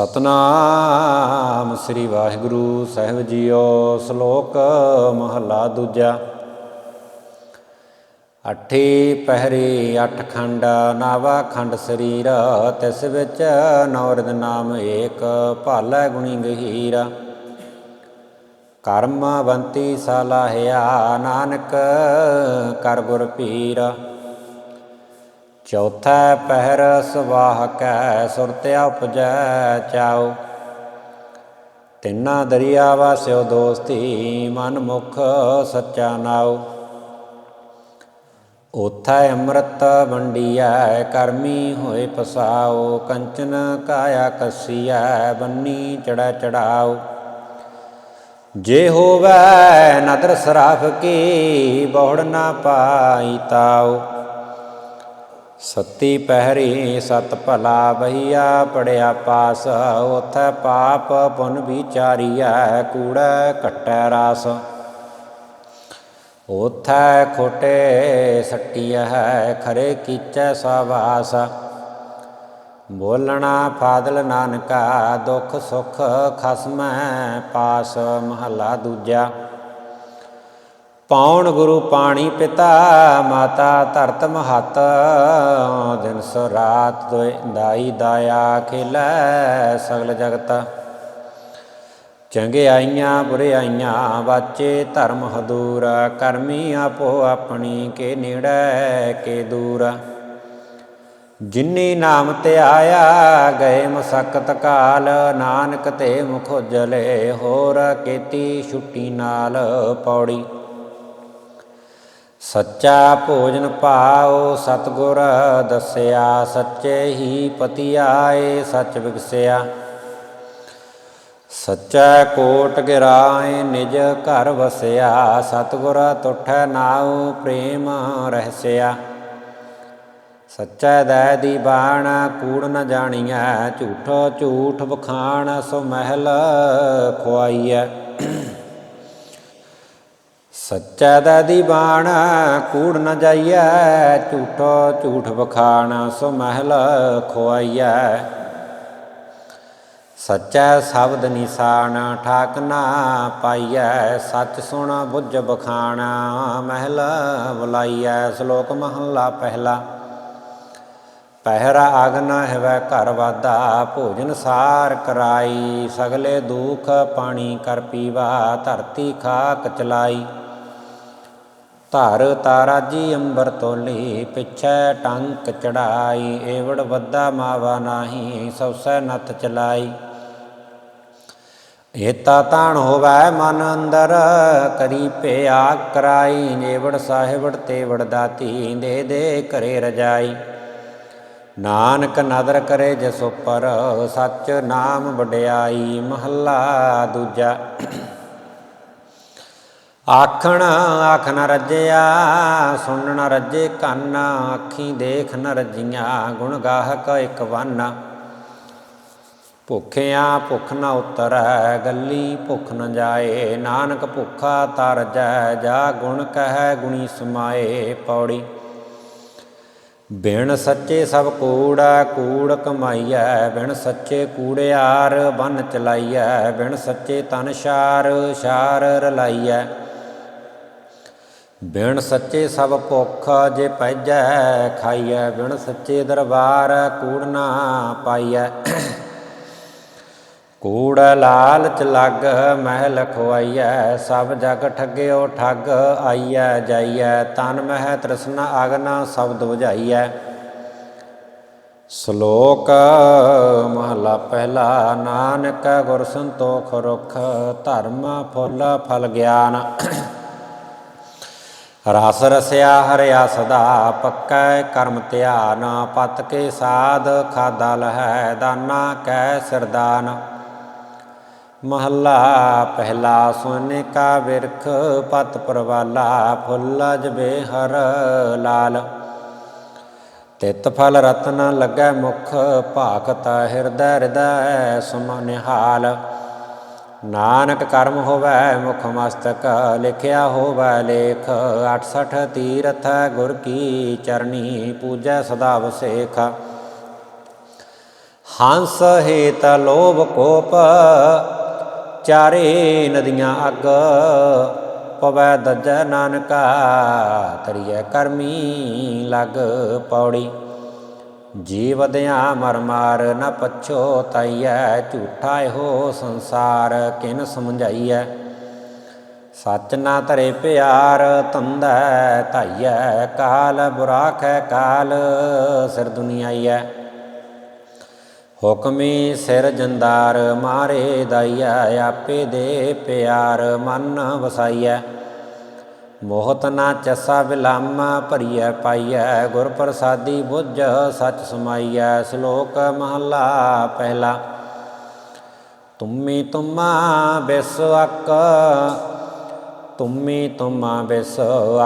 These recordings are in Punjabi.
ਸਤਨਾਮ ਸ੍ਰੀ ਵਾਹਿਗੁਰੂ, ਸਾਹਿਬ ਜੀਓ ਸ਼ਲੋਕ ਮਹਲਾ ਦੂਜਾ। ਅਠੀ ਪਹਿਰੀ, ਅਠ ਖੰਡ, ਨਾਵਾ ਖੰਡ ਸਰੀਰ, ਤਿਸ ਵਿੱਚ ਨੌਰਦ ਨਾਮ ਏਕ, ਭਾਲੈ ਗੁਣੀ ਗਹੀਰ। ਕਰਮਵੰਤੀ ਸਲਾਹਿਆ ਨਾਨਕ ਕਰ ਗੁਰ ਪੀਰ। ਚੌਥਾ ਪਹਿਰ ਸਵਾਹ ਕੈ ਸੁਰਤਿਆ ਉਪਜੈ ਚਾਉ। ਤਿੰਨਾ ਦਰਿਆ ਵਾਸਿਓ ਦੋਸਤੀ, ਮਨ ਮੁਖ ਸੱਚਾ ਨਾਉ। ਉਥੈ ਅੰਮ੍ਰਿਤ ਵੰਡੀਐ, ਕਰਮੀ ਹੋਏ ਪਸਾਉ। ਕੰਚਨ ਕਾਇਆ ਕਸੀਐ, ਬੰਨੀ ਚੜਾ ਚੜਾਓ ਜੇ ਹੋਵੈ ਨਦਰ ਸਰਾਫ ਕੀ ਬਹੁੜ ਨਾ ਪਾਈ ਤਾਓ ਸੱਤੀ ਪਹਿਰੀ ਸਤ ਭਲਾ ਬਹੀਆ ਪੜਿਆ ਪਾਸ, ਉਥੈ ਪਾਪ ਪੁਨ ਵਿਚਾਰੀਐ, ਕੂੜੈ ਘਟੈ ਰਾਸ। ਉਥੈ ਖੋਟੇ ਸੱਟੀਐ, ਖਰੇ ਕੀਚੈ ਸਵਾਸ। ਬੋਲਣਾ ਫਾਦਲ ਨਾਨਕਾ, ਦੁਖ ਸੁਖ ਖਸਮੈ ਪਾਸ, ਮਹਲਾ ਦੂਜਾ। ਪਾਉਣ ਗੁਰੂ ਪਾਣੀ ਪਿਤਾ, ਮਾਤਾ ਧਰਤ ਮਹਤ। ਦਿਨ ਸੋ ਰਾਤ ਦੋਇ ਦਾਈ ਦਾਇਆ ਖਿਲੈ ਸਗਲ ਜਗਤ। ਬੁਰੇ ਆਈਆਂ, ਵਾਚੇ ਧਰਮ ਹਦੂਰ। ਕਰਮੀ ਆਪੋ ਆਪਣੀ ਕੇ ਨੇੜੈ, ਕੇ ਦੂਰ। ਜਿਨੀ ਨਾਮ ਤੇ ਆਇਆ, ਗਏ ਮਸਕਤ ਕਾਲ। ਨਾਨਕ ਤੇ ਮੁਖ ਜਲੇ ਹੋਰ ਕੀਤੀ ਛੁੱਟੀ ਨਾਲ ਪੌੜੀ। ਸੱਚਾ ਭੋਜਨ ਪਾਓ ਸਤਗੁਰ ਦੱਸਿਆ, ਸੱਚੇ ਹੀ ਪਤੀ ਆਏ, ਸੱਚ ਵਿਗਸਿਆ। ਸੱਚਾ ਕੋਟ ਗਿਰਾਏ, ਨਿਜ ਘਰ ਵਸਿਆ, ਸਤਗੁਰ ਤੁਠੈ ਨਾਉ, ਪ੍ਰੇਮ ਰਹਿਸਿਆ। ਸੱਚਾ ਦੈ ਦੀ ਬਾਣ, ਕੂੜ ਨ ਜਾਣੀਐ, ਝੂਠੋ ਝੂਠ ਬਖਾਣ ਸੋ ਮਹਿਲ ਖੁਆਈਐ। ਸੱਚਾ ਦਾ ਦੀਵਾਨ ਕੂੜ ਨ ਜਾਈਐ, ਝੂਠੋ ਝੂਠ ਬਖਾਣ ਸੋ ਮਹਿਲ ਖੁਆਈਐ। ਸੱਚਾ ਸ਼ਬਦ ਨਿਸ਼ਾਨ ਠਾਕ ਨਾ ਪਾਈਐ, ਸੱਚ ਸੁਣ ਬੁੱਝ ਬਖਾਣਾ ਮਹਿਲ ਬੁਲਾਈਐ ਸ਼ਲੋਕ ਮਹਲਾ ਪਹਿਲਾ, ਪਹਿਰਾ ਅਗਨ ਹਵੈ ਘਰ ਵਾਦਾ ਭੋਜਨ ਸਾਰ ਕਰਾਈ, ਸਗਲੇ ਦੁਖ ਪਾਣੀ ਕਰ ਪੀਵਾ, ਧਰਤੀ ਖਾਕ ਚਲਾਈ। ਧਾਰ ਤਾਰਾਜੀ ਅੰਬਰ ਤੋਲੀ, ਪਿਛੈ ਟੰਕ ਚੜਾਈ, ਏਵੜ ਵੱਦਾ ਮਾਵਾ ਨਾਹੀ, ਸੌਸੈ ਨਥ ਚਲਾਈ। ਏਤਾ ਤਾਣ ਹੋਵੈ ਮਨ ਅੰਦਰ, ਕਰੀ ਪਿਆ ਕਰਾਈ, ਨੇਵੜ ਸਾਹਿਬੜ ਤੇਵੜ ਦਾਤੀ, ਦੇ ਦੇ ਕਰੇ ਰਜਾਈ। ਨਾਨਕ ਨਦਰ ਕਰੇ ਜਿਸ ਉਪਰ, ਸੱਚ ਨਾਮ ਵਡਿਆਈ, ਮਹੱਲਾ ਦੂਜਾ ਆਖਣ ਆਖ ਨ ਰੱਜਿਆ ਸੁਣਨ ਨ ਰੱਜੇ ਕੰਨ, ਅੱਖੀ ਦੇਖ ਨ ਰੱਜੀਆਂ, ਗੁਣ ਗਾਹਕ ਇਕ ਵਨ। ਭੁਖਿਆ ਭੁਖ ਨ ਉਤਰੈ, ਗੱਲੀ ਭੁੱਖ ਨ ਜਾਏ, ਨਾਨਕ ਭੁੱਖਾ ਤਰ ਜਾ ਗੁਣ ਕਹੈ ਗੁਣੀ ਸਮਾਏ ਪੌੜੀ। ਬਿਨ ਸੱਚੇ ਸਭ ਕੂੜਾ ਕੂੜ ਕਮਾਈਐ ਬਿਨ ਸੱਚੇ ਕੂੜਿਆਰ ਬਨ ਚਲਾਈਐ ਬਿਨ ਸੱਚੇ ਤਨ ਸ਼ਾਰ ਸ਼ਾਰ ਰਲਾਈਐ। ਬਿਨ ਸੱਚੇ ਸਭ ਭੁੱਖ ਜੇ ਪੈਜੈ ਖਾਈਐ, ਬਿਨ ਸੱਚੇ ਦਰਬਾਰ ਕੂੜ ਨਾ ਪਾਈਐ। ਕੂੜ ਲਾਲਚ ਲੱਗ ਮਹਿਲ ਖਵਾਈਐ ਸਭ ਜਗ ਠੱਗਿਓ ਠੱਗ ਆਈਐ ਜਾਈਐ, ਤਨ ਮਹਿ ਤ੍ਰਿਸ਼ਨਾ ਅਗਨ ਸਬਦ 부ਝਾਈਐ ਸ਼ਲੋਕ ਮਹਲਾ ਪਹਿਲਾ, ਨਾਨਕ ਗੁਰ ਸੰਤੋਖ ਰੁਖ ਧਰਮ ਫੁੱਲ ਫਲ ਗਿਆਨ। ਰਸ ਰਸਿਆ ਹਰਿਆ ਸਦਾ ਪੱਕੈ ਕਰਮ ਧਿਆਨ, ਪਤ ਕੇ ਸਾਧ ਖਾਦਾ ਲਹੈ, ਦਾਨਾ ਕੈ ਸਿਰਦਾਨ ਮਹੱਲਾ ਪਹਿਲਾ ਸੋਨੇ ਕਾ ਵਿਰਖ ਪਤ ਪਰਵਾਲਾ ਫੁੱਲ ਜਬੇ ਹਰ ਲਾਲ। ਤਿਤ ਫਲ ਰਤਨ ਲੱਗੈ ਮੁਖ ਭਾਖਤ ਹਿਰਦੈ ਹਿਰਦੈ ਸੁਮ ਨਿਹਾਲ। ਨਾਨਕ ਕਰਮ ਹੋਵੈ, ਮੁਖ ਮਸਤਕ ਲਿਖਿਆ ਹੋਵੈ ਲੇਖ 68 ਤੀਰਥ ਗੁਰ ਕੀ ਚਰਣੀ ਪੂਜੈ ਸਦਾ ਵਸੇਖ ਹੰਸ ਹੇਤ ਲੋਭ ਕੋਪ, ਚਾਰੇ ਨਦੀਆਂ ਅਗ, ਪਵੈ ਦਜੈ ਨਾਨਕਾ ਤਰੀਐ ਕਰਮੀ ਲਗ ਪੌੜੀ। ਜੀਵਦਿਆਂ ਮਰ ਮਾਰ ਨ ਪਛੋ ਤਈਐ, ਝੂਠਾ ਇਹੋ ਸੰਸਾਰ ਕਿਨ ਸਮਝਾਈਐ? ਸੱਚ ਨਾ ਧਰੇ ਪਿਆਰ ਤੰਦੈ ਧਾਈਐ, ਕਾਲ ਬੁਰਾਖੈ ਕਾਲ ਸਿਰ ਦੁਨੀਆਈਐ। ਹੁਕਮੀ ਸਿਰ ਜੰਦਾਰ ਮਾਰੇ ਦਾਈਐ, ਆਪੇ ਦੇ ਪਿਆਰ ਮਨ ਵਸਾਈਐ। ਮੋਹਤ ਨਾ ਚਸਾ ਵਿਲਾਮਾ ਭਰੀਐ ਪਾਈਐ ਗੁਰ ਪ੍ਰਸਾਦੀ ਬੁੱਝ ਸਚ ਸਮਾਈਐ, ਸ਼ਲੋਕ ਮਹਲਾ ਪਹਿਲਾ। ਤੁਮੀ ਤੁਮਾ ਬਿਸਵਕ ਤੁਮੀ ਤੁਮਾ ਬਿਸ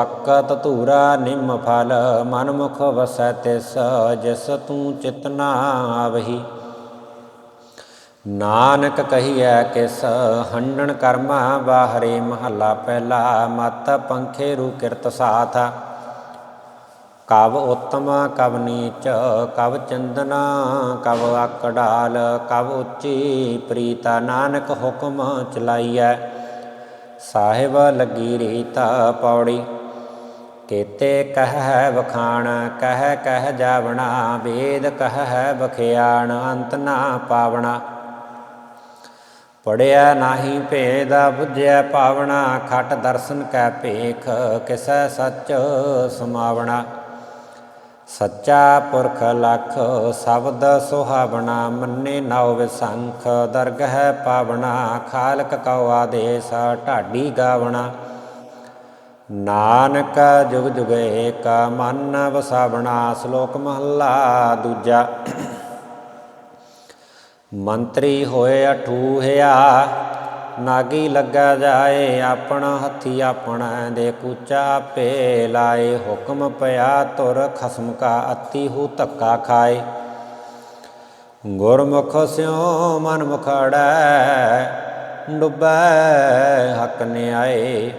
ਅਕ, ਤਤੂਰਾ ਨਿੰਮ ਫਲ ਮਨ ਮੁਖ ਵਸੈ ਤਿਸ, ਜਿਸ ਤੂੰ ਚਿਤਨਾ ਆਵਹੀ। ਨਾਨਕ ਕਹੀਐ ਕਿਸ ਹੰਡਣ ਕਰਮਾ ਬਾਹਰੇ ਮਹੱਲਾ ਪਹਿਲਾ, ਮਤ ਪੰਖੇ ਰੂ ਕਿਰਤ ਸਾਥ। ਕਵ ਉਤਮ, ਕਵ ਨੀਚ, ਕਵ ਚੰਦਨਾ, ਕਵ ਆਕੜਾਲ ਕਵ ਉੱਚੀ ਪ੍ਰੀਤਾ ਨਾਨਕ ਹੁਕਮ ਚਲਾਈਐ। ਸਾਹਿਬ ਲੱਗੀ ਰੀਤਾ ਪੌੜੀ, ਕੇਤੇ ਕਹਿ ਵਖਾਣ, ਕਹਿ ਕਹਿ ਜਾਵਣਾ, ਵੇਦ ਕਹਿ ਬਖਿਆਣ ਅੰਤ ਨਾ ਪਾਵਣਾ। ਪੜਿਆ ਨਾਹੀ ਭੇਦ ਬੁੱਝਿਆ ਪਾਵਣਾ, ਖਟ ਦਰਸ਼ਨ ਕੈ ਭੇਖ, ਕਿਸੈ ਸੱਚ ਸਮਾਵਣਾ। ਸੱਚਾ ਪੁਰਖ ਲਖ, ਸ਼ਬਦ ਸੁਹਾਵਣਾ, ਮੰਨੇ ਨਾਉ ਵਿਸੰਖ, ਦਰਗਹ ਪਾਵਣਾ, ਖਾਲਕ ਕਉ ਆਦੇਸ, ਢਾਡੀ ਗਾਵਣਾ। ਨਾਨਕ ਜੁਗ ਜੁਗ ਏਕ, ਮਨ ਵਸਾਵਣਾ, ਸ਼ਲੋਕ ਮਹੱਲਾ ਦੂਜਾ। ਮੰਤਰੀ ਹੋਏ ਅਠੂਹਿਆ, ਨਾਗੀ ਲੱਗਾ ਜਾਏ ਆਪਣਾ ਹੱਥੀ ਆਪਣਾ ਦੇ ਕੂਚਾ ਪੇ ਲਾਏ, ਹੁਕਮ ਪਿਆ ਤੁਰ ਖਸਮ ਕਾ ਅਤੀ ਹੂ ਧੱਕਾ ਖਾਏ। ਗੁਰਮੁਖ ਸਿਉ ਮਨ ਮੁਖੜੈ, ਡੁੱਬੈ ਹੱਕ ਨਿਆਏ।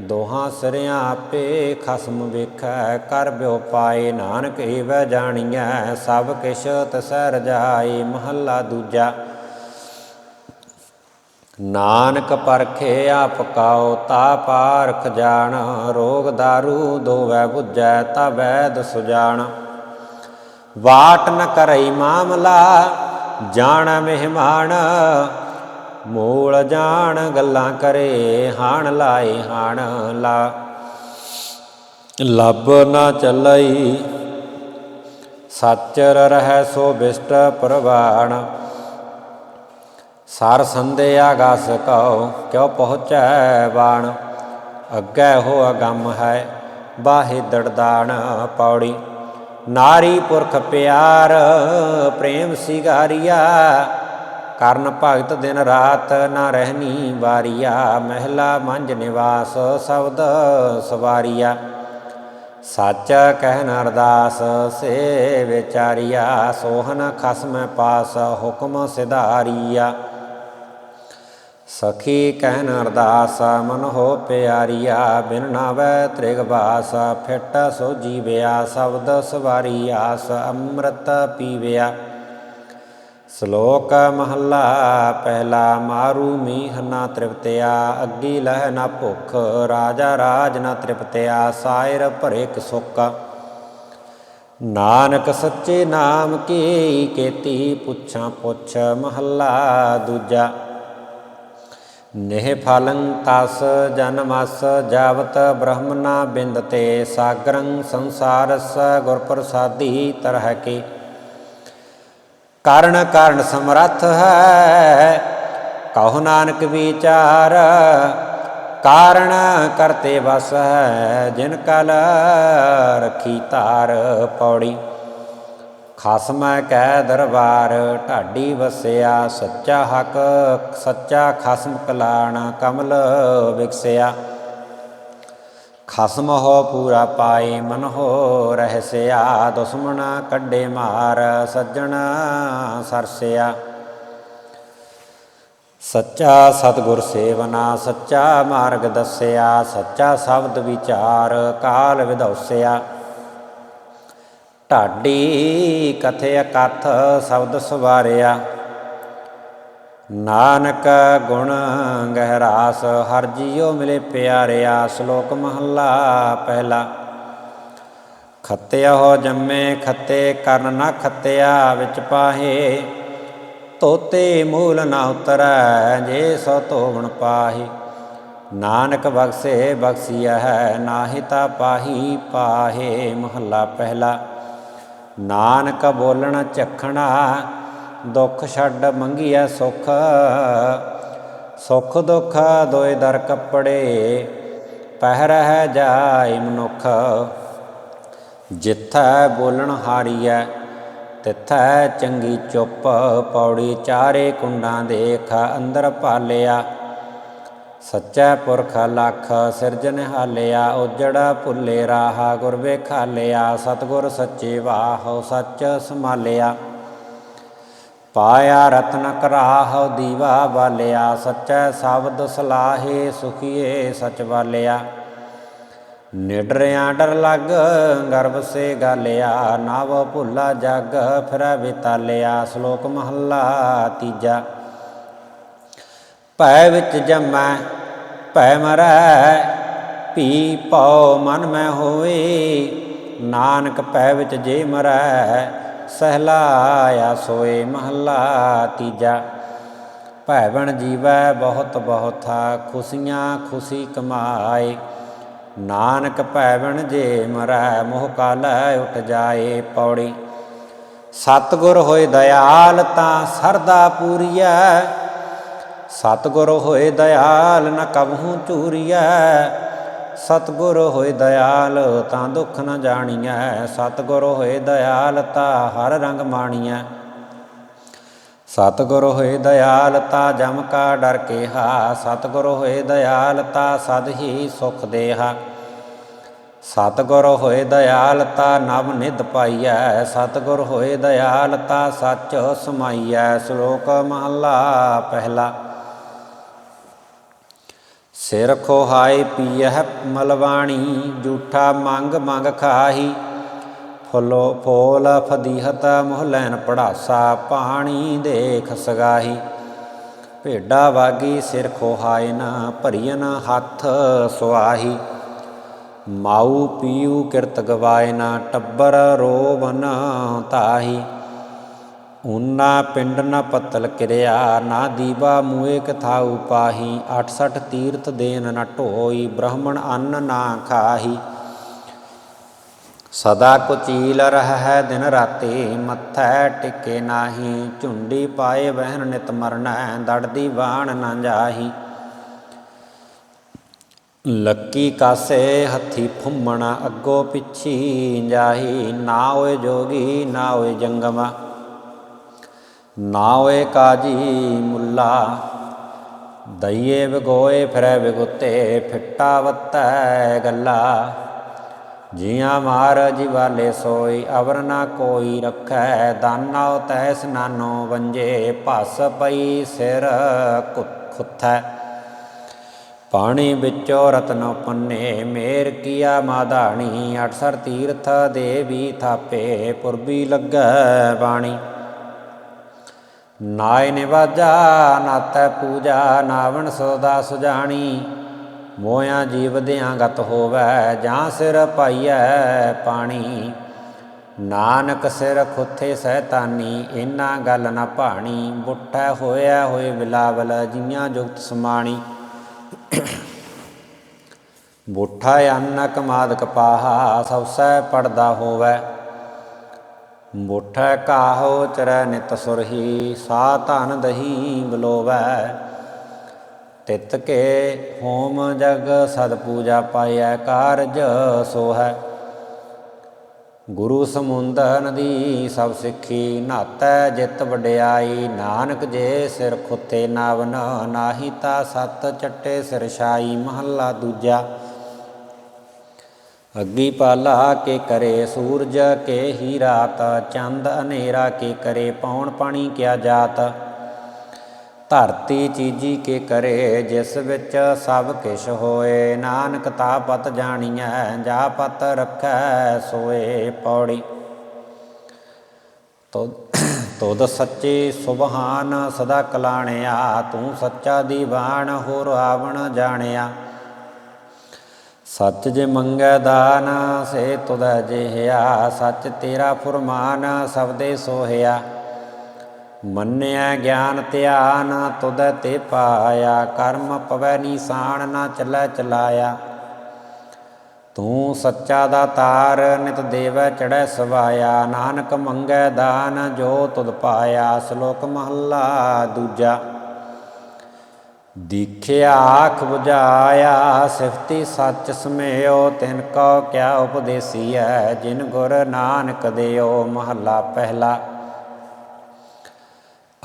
ਦੋਹਾਂ ਸਿਰਿਆਂ ਆਪੇ ਖਸਮ ਵੇਖੈ, ਕਰ ਬਿਉ ਪਾਏ ਨਾਨਕ, ਏਵੈ ਜਾਣੀਐ, ਸਭ ਕਿਛ ਤਸੈ ਜਾਈ ਮਹੱਲਾ ਦੂਜਾ। ਨਾਨਕ ਪਰਖੇ ਆਪ ਕਾਉ, ਤਾ ਪਾਰਖ ਜਾਣ, ਰੋਗ ਦਾਰੂ ਦੋਵੈ 부ਜੈ ਤਾ ਵੈਦ ਸੁਜਾਣ ਵਾਟ ਨ ਕਰਈ ਮਾਮਲਾ, ਜਾਣ ਮਹਿਮਾਨ ਮੂਲ ਜਾਣ ਗੱਲਾਂ ਕਰੇ, ਹਾਣ ਲਾਏ ਹਾਣ ਲਾ। ਲੱਭ ਨਾ ਚੱਲਈ, ਸੱਚਰ ਰਹਿ ਸੋ ਬਿਸਟ ਪ੍ਰਵਾਣ। ਸਰ ਸੰਦੇ ਆਗਾਸ ਕਉ, ਕਿਉ ਪਹੁੰਚੈ ਬਾਣ। ਅੱਗੇ ਹੋ ਅਗੰਮ ਹੈ, ਬਾਹੇ ਦੜਦਾਣ ਪੌੜੀ। ਨਾਰੀ ਪੁਰਖ ਪਿਆਰ, ਪ੍ਰੇਮ ਸਿਗਾਰੀਆ ਕਰਨ ਭਗਤ ਦਿਨ ਰਾਤ ਨਾ ਰਹਿਨੀ ਵਾਰੀਆ, ਮਹਿਲਾ ਮੰਜ ਨਿਵਾਸ ਸ਼ਬਦ ਸਵਾਰੀਆ। ਸੱਚ ਕਹਿਨ ਅਰਦਾਸ ਸੇ ਵਿਚਾਰੀਆ ਸੋਹਨ ਖਸਮ ਪਾਸ ਹੁਕਮ ਸਿਧਾਰੀਆ। ਸਖੀ ਕਹਿਨ ਅਰਦਾਸ, ਮਨ ਹੋ ਪਿਆਰੀਆ, ਬਿਨ ਨਾਵੈ ਤ੍ਰਿਗ ਬਾਸ, ਫਿਟ ਸੋ ਜੀਵਿਆ, ਸ਼ਬਦ ਸਵਾਰੀ ਆਸ ਅੰਮ੍ਰਿਤ ਪੀਵਿਆ। ਸ਼ਲੋਕ ਮਹੱਲਾ, ਪਹਿਲਾ ਮਾਰੂ ਮੀਹ ਨਾ ਤ੍ਰਿਪਤਿਆ, ਅੱਗੀ ਲਹਿ ਨਾ ਭੁਖ, ਰਾਜਾ ਰਾਜ ਨਾ ਤ੍ਰਿਪਤਿਆ, ਸਾਇਰ ਭਰੇ ਸੁਖ ਨਾਨਕ ਸੱਚੇ ਨਾਮ ਕੀ ਕੇਤੀ ਪੁੱਛਾਂ ਪੁੱਛ ਮਹੱਲਾ ਦੂਜਾ। ਨਿਹ ਫਲੰ ਤਸ ਜਨਮਸ ਜਾਵਤ ਬ੍ਰਹਮਨਾ ਬਿੰਦਤੇ ਸਾਗਰੰ ਸੰਸਾਰਸ ਗੁਰ ਪ੍ਰਸਾਦੀ ਤਰਹ ਕੇ। ਕਾਰਣ ਕਾਰਣ ਸਮਰੱਥ ਹੈ। ਕਹੋ ਨਾਨਕ ਵਿਚਾਰ, ਕਾਰਣ ਕਰਤੇ ਵਸ ਹੈ। ਜਿਨ ਕਲ ਰਖੀ ਧਾਰ ਪੌੜੀ। ਖਸਮ ਕੈ ਦਰਬਾਰ, ਢਾਡੀ ਵਸਿਆ, ਸੱਚਾ ਹਕ, ਸੱਚਾ ਖਸਮ ਕਲਾਣ ਕਮਲ ਵਿਕਸਿਆ। ਖਸਮ ਹੋ ਪੂਰਾ ਪਾਏ ਮਨ ਹੋ ਰਹਿਸਿਆ ਦੁਸ਼ਮਣ ਕੱਢੇ ਮਾਰ, ਸੱਜਣ ਸਰਸਿਆ। ਸੱਚਾ ਸਤਗੁਰ ਸੇਵਨਾ, ਸੱਚਾ ਮਾਰਗ ਦੱਸਿਆ, ਸੱਚਾ ਸ਼ਬਦ ਵਿਚਾਰ, ਕਾਲ ਵਿਧੌਸਿਆ। ਢਾਡੀ ਕਥੇ ਅਕਥ ਸ਼ਬਦ ਸਵਾਰਿਆ। ਨਾਨਕ ਗੁਣ ਗਹਿਰਾਸ, ਹਰ ਜੀਉ ਮਿਲੇ ਪਿਆਰਿਆ, ਸ਼ਲੋਕ ਮਹੱਲਾ ਪਹਿਲਾ। ਖੱਤਿਆ ਹੋ ਜੰਮੇ, ਖੱਤੇ ਕਰਨ ਨਾ ਖੱਤਿਆ, ਵਿੱਚ ਪਾਹੇ। ਤੋਤੇ ਮੂਲ ਨਾ ਉਤਰੈ, ਜੇ ਸੋ ਧੋਵਣ ਪਾਹੀ। ਨਾਨਕ ਬਖਸੇ ਬਖਸੀਆ ਹੈ ਨਾਹੀ ਤਾ ਪਾਹੀ ਪਾਹੇ, ਮਹੱਲਾ ਪਹਿਲਾ। ਨਾਨਕ ਬੋਲਣ ਝਖਣਾ ਦੁੱਖ ਛੱਡ ਮੰਗੀਐ ਸੁਖ। ਸੁਖ ਦੁੱਖ ਦੋਇ ਦਰ ਕੱਪੜੇ ਪਹਿ ਰਹਿ ਜਾਇ ਮਨੁਖ। ਜਿੱਥੈ ਬੋਲਣ ਹਾਰੀਐ, ਤਿੱਥੈ ਚੰਗੀ ਚੁੱਪ ਪੌੜੀ ਚਾਰੇ ਕੁੰਡਾਂ ਦੇਖ ਅੰਦਰ ਭਾਲਿਆ। ਸੱਚਾ ਪੁਰਖ ਲਖ ਸਿਰਜਨ ਹਾਲਿਆ ਉਜੜਾ ਭੁੱਲੇ ਰਾਹਾ ਗੁਰ ਵੇਖਾਲਿਆ, ਸਤਗੁਰ ਸੱਚੇ ਵਾਹ ਸੱਚ ਸਮਾਲਿਆ ਪਾਇਆ ਰਤਨ ਕਰਾਹੋ ਦੀਵਾ ਬਾਲਿਆ ਸੱਚਾ ਸ਼ਬਦ ਸਲਾਹੇ ਸੁਖੀਏ ਸਚ ਬਾਲਿਆ ਨਿਡਰਿਆ ਡਰ ਲੱਗ ਗਰਭ ਸੇ ਗਾਲਿਆ, ਨਾਵ ਭੁੱਲਾ ਜਗ, ਫਿਰੈ ਵਿਤਾਲਿਆ, ਸ਼ਲੋਕ ਮਹੱਲਾ ਤੀਜਾ। ਭੈ ਵਿੱਚ ਜਮੈ, ਭੈ ਮਰੈ, ਭੀ ਪਉ ਮਨ ਮੈਂ ਹੋਏ ਨਾਨਕ ਭੈ ਵਿੱਚ ਜੇ ਮਰੈ ਸਹਿਲਾਇਆ ਸੋਏ ਮਹੱਲਾ ਤੀਜਾ। ਭੈਵਣ ਜੀਵੈ ਬਹੁਤ ਬਹੁਤਾ ਖੁਸ਼ੀਆਂ ਖੁਸ਼ੀ ਕਮਾਏ। ਨਾਨਕ ਭੈਵਣ ਜੇ ਮਰੈ, ਮੋਹ ਕਾਲੈ ਉਠ ਜਾਏ ਪੌੜੀ। ਸਤਗੁਰ ਹੋਏ ਦਇਆਲ ਤਾਂ ਸਰਦਾ ਪੂਰੀਐ। ਸਤਗੁਰ ਹੋਏ ਦਇਆਲ ਨ ਕਬਹੂ ਚੂਰੀਐ ਸਤਗੁਰ ਹੋਏ ਦਇਆਲ, ਤਾਂ ਦੁੱਖ ਨਾ ਜਾਣੀਐ। ਸਤਗੁਰ ਹੋਏ ਦਇਆਲ, ਤਾਂ ਹਰ ਰੰਗ ਮਾਣੀਐ। ਸਤਗੁਰ ਹੋਏ ਦਇਆਲ, ਤਾ ਜਮ ਕਾ ਡਰ ਕੇਹਾ। ਸਤਗੁਰ ਹੋਏ ਦਇਆਲ, ਤਾ ਸਦ ਹੀ ਸੁਖ ਦੇਹਾ। ਸਤਗੁਰ ਹੋਏ ਦਇਆਲ, ਤਾ ਨਵ ਨਿਧ ਪਾਈਐ। ਸਤਗੁਰ ਹੋਏ ਦਇਆਲ, ਤਾ ਸੱਚ ਸਮਾਈਐ। ਸ਼ਲੋਕ ਮਹਲਾ ਪਹਿਲਾ। ਸਿਰ ਖੋਹਾਏ ਪੀਐ ਮਲਵਾਣੀ, ਜੂਠਾ ਮੰਗ ਮੰਗ ਖਾਹੀ। ਫੁੱਲੋ ਫੋਲ ਫਦੀਹਤ ਮੁਹਲੈਨ ਪੜਾਸਾ ਪਾਣੀ ਦੇਖ ਸਗਾਹੀ। ਭੇਡਾ ਵਾਗੀ ਸਿਰ ਖੋਹਾਏ ਨਾ ਭਰੀਨ ਹੱਥ ਸੁਆਹੀ। ਮਾਉ ਪੀਉ ਕਿਰਤ ਗਵਾਏ ਨਾ ਟੱਬਰ ਰੋਵਨ ਤਾਹੀ। ਉਨਾ ਪਿੰਡ ਨ ਪਤਲ ਕਿਰਿਆ ਨਾ ਦੀਵਾ ਮੂਏ ਕਥਾਉ ਪਾਹੀ 68 ਤੀਰਥ ਦੇਨ ਨ ਢੋਈ ਬ੍ਰਾਹਮਣ ਅੰਨ ਨਾ ਖਾਹੀ ਸਦਾ ਕੁਚੀਲ ਰਹਿ ਦਿਨ ਰਾਤੀ ਮੱਥੈ ਟਿਕੇ ਨਾਹੀ ਝੁੰਡੀ ਪਾਏ ਬਹਿਨ ਨਿਤ ਮਰਨੈ ਦੜਦੀ ਬਾਣ ਨਾ ਜਾਹੀ ਲੱਕੀ ਕਾਸੇ ਹੱਥੀ ਫੁੰਮਣਾ ਅੱਗੋ ਪਿੱਛੀ ਜਾਹੀ ਨਾ ਓਏ ਜੋਗੀ ਨਾ ਓਏ ਜੰਗਮਾ ਨਾ ਹੋਏ ਕਾਜੀ ਮੁੱਲਾ। ਦਈਏ ਵਿਗੋਏ ਫਿਰੈ ਵਿਗੁੱਤੇ, ਫਿੱਟਾ ਵੱਤੈ ਗੱਲਾ। ਜੀਆਂ ਮਾਰ ਜਿਵਾਲੇ ਸੋਈ, ਅਵਰ ਨਾ ਕੋਈ ਰਖੈ। ਦਾਨਾ ਤੈ ਸਨਾਨੋ ਵੰਜੇ, ਭਸ ਪਈ ਸਿਰ ਖੁੱਥੈ। ਪਾਣੀ ਵਿੱਚੋ ਰਤਨ ਪੰਨੇ, ਮੇਰ ਕੀਆ ਮਾਧਾਣੀ। ਅਠਸਰ ਤੀਰਥ ਦੇਵੀ ਥਾਪੇ, ਪੁਰਬੀ ਲੱਗੈ ਬਾਣੀ। ਨਾਇ ਨਿਵਾਜਾ, ਨਾਤੈ ਪੂਜਾ, ਨਾਵਣ ਸੋਦਾ ਸੁਜਾਣੀ। ਮੋਇਆ ਜੀਵ ਦਿਆਂ ਗਤ ਹੋਵੈ, ਜਾਂ ਸਿਰ ਪਾਈਐ ਪਾਣੀ। ਨਾਨਕ ਸਿਰ ਖੁੱਥੇ ਸਹਿਤਾਨੀ ਇਨਾ ਗੱਲ ਨਾ ਭਾਣੀ। ਬੁੱਠਾ ਹੋਇਆ ਹੋਏ ਬਿਲਾਵਲ ਜੀਆਂ ਜੁਗਤ ਸਮਾਣੀ। ਬੁੱਠਾ ਅੰਨ ਕਮਾਦ ਕਪਾਹਾ ਸਭਸੈ ਪੜਦਾ ਹੋਵੈ। ਬੁੱਠਾ ਕਾਹੋ ਚਰੈ ਨਿਤ ਸੁਰਹੀ ਸਾ ਧਨ ਦਹੀ ਬਲੋਵੈ। ਤਿਤ ਕੇ ਹੋਮ ਜਗ ਸਦ ਪੂਜਾ ਪਾਇਐ, ਕਾਰਜ ਸੋਹੈ। ਗੁਰੂ ਸਮੁੰਦ ਨਦੀ ਸਭ ਸਿੱਖੀ ਨਾਤੈ ਜਿਤ ਵਡਿਆਈ, ਨਾਨਕ ਜੇ ਸਿਰ ਖੁੱਤੇ ਨਾਵਨ, ਨਾਹੀ ਤਾ ਸਤ ਚੱਟੇ ਸਿਰ ਛਾਈ, ਮਹੱਲਾ ਦੂਜਾ। ਅੱਗੀ ਪਾਲਾ ਕੇ ਕਰੇ ਸੂਰਜ, ਕੇ ਹੀ ਰਾਤ, ਚੰਦ ਹਨੇਰਾ, ਕੇ ਕਰੇ ਪੌਣ ਪਾਣੀ, ਕਿਆ ਜਾਤ। ਧਰਤੀ ਚੀਜੀ ਕੇ ਕਰੇ, ਜਿਸ ਵਿੱਚ ਸਭ ਕਿਛ ਹੋਏ। ਨਾਨਕ ਤਾ ਪਤ ਜਾਣੀਐ, ਜਾ ਪਤ ਰਖੈ ਸੋਏ ਪੌੜੀ। ਤੁਧ ਤੁਧ ਸੱਚੇ ਸੁਭਾਨ ਸਦਾ ਕਲਾਣਿਆ, ਤੂੰ ਸੱਚਾ ਦੀਵਾਨ ਹੋਰ ਆਵਣ ਜਾਣਿਆ। ਸੱਚ ਜੇ ਮੰਗੈ ਦਾਨ, ਸੇ ਤੁਧ ਜਿਹਿਆ ਸੱਚ ਤੇਰਾ ਫੁਰਮਾਨ ਸਬਦੇ ਸੋਹਿਆ। ਮੰਨਿਆ ਗਿਆਨ ਧਿਆਨ ਤੁਦੈ ਤੇ ਪਾਇਆ। ਕਰਮ ਪਵੈ ਨੀਸਾਨ, ਨਾ ਚੱਲੈ ਚਲਾਇਆ। ਤੂੰ ਸੱਚਾ ਦਾ ਤਾਰ, ਨਿਤ ਦੇਵੈ ਚੜੈ ਸਵਾਇਆ। ਨਾਨਕ ਮੰਗੈ ਦਾਨ, ਜੋ ਤੁਧ ਪਾਇਆ। ਸ਼ਲੋਕ ਮਹੱਲਾ ਦੂਜਾ। ਦੀਖਿਆ ਆਖ 부ਝਾਇਆ ਸਿਫਤੀ ਸੱਚ ਸਮਿਓ ਤਿਨ ਕੋ ਕਿਆ ਹੈ ਜਿਨ ਗੁਰ ਨਾਨਕ ਦਿਓ ਮਹੱਲਾ ਪਹਿਲਾ।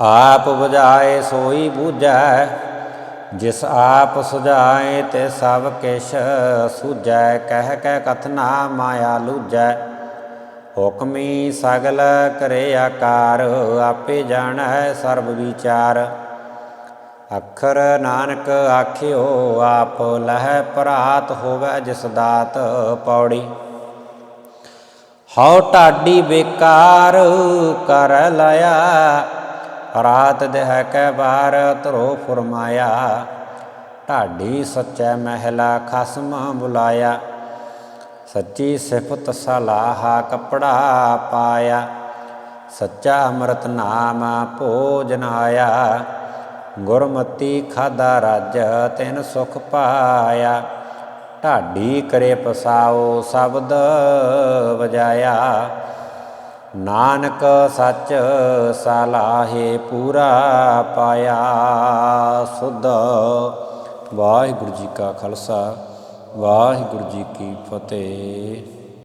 ਆਪ 부ਝਾਏ ਸੋਈ ਬੂਝੈ, ਜਿਸ ਆਪ ਸੁਝਾਏ ਤੇ ਸਭ ਕਿਛ ਸੂਝੈ, ਕਹਿ ਕਹਿ ਕਥਨਾ ਮਾਇਆ ਲੂਝੈ। ਹੁਕਮੀ ਸਗਲ ਕਰੇ ਆਕਾਰ, ਆਪੇ ਜਾਣੈ ਸਰਬ ਵਿਚਾਰ। ਅੱਖਰ ਨਾਨਕ ਆਖਿਓ, ਆਪ ਲਹਿ ਭਰਾਤ ਹੋਵੇ ਜਿਸ ਦਾਤ ਪੌੜੀ। ਹਉ ਢਾਡੀ ਬੇਕਾਰ ਕਰ ਲਿਆ ਰਾਤ ਦੇਹ ਕੈ ਬਾਰ ਧਰੋ ਫਰਮਾਇਆ। ਢਾਡੀ ਸੱਚੈ ਮਹਿਲਾ ਖਸਮ ਬੁਲਾਇਆ, ਸੱਚੀ ਸਿਫਤ ਸਲਾਹਾ ਕਪੜਾ ਪਾਇਆ। ਸੱਚਾ ਅੰਮ੍ਰਿਤ ਨਾਮ ਭੋਜਨ ਆਇਆ ਗੁਰਮਤੀ ਖਾਦਾ ਰਾਜ ਤਿਨ ਸੁਖ ਪਾਇਆ। ਢਾਡੀ ਕਰੇ ਪਸਾਓ ਸ਼ਬਦ ਵਜਾਇਆ। ਨਾਨਕ ਸੱਚ ਸਲਾਹੇ ਪੂਰਾ ਪਾਇਆ। ਸੁਧ ਵਾਹਿਗੁਰੂ ਜੀ ਕਾ ਖਾਲਸਾ, ਵਾਹਿਗੁਰੂ ਜੀ ਕੀ ਫਤਿਹ।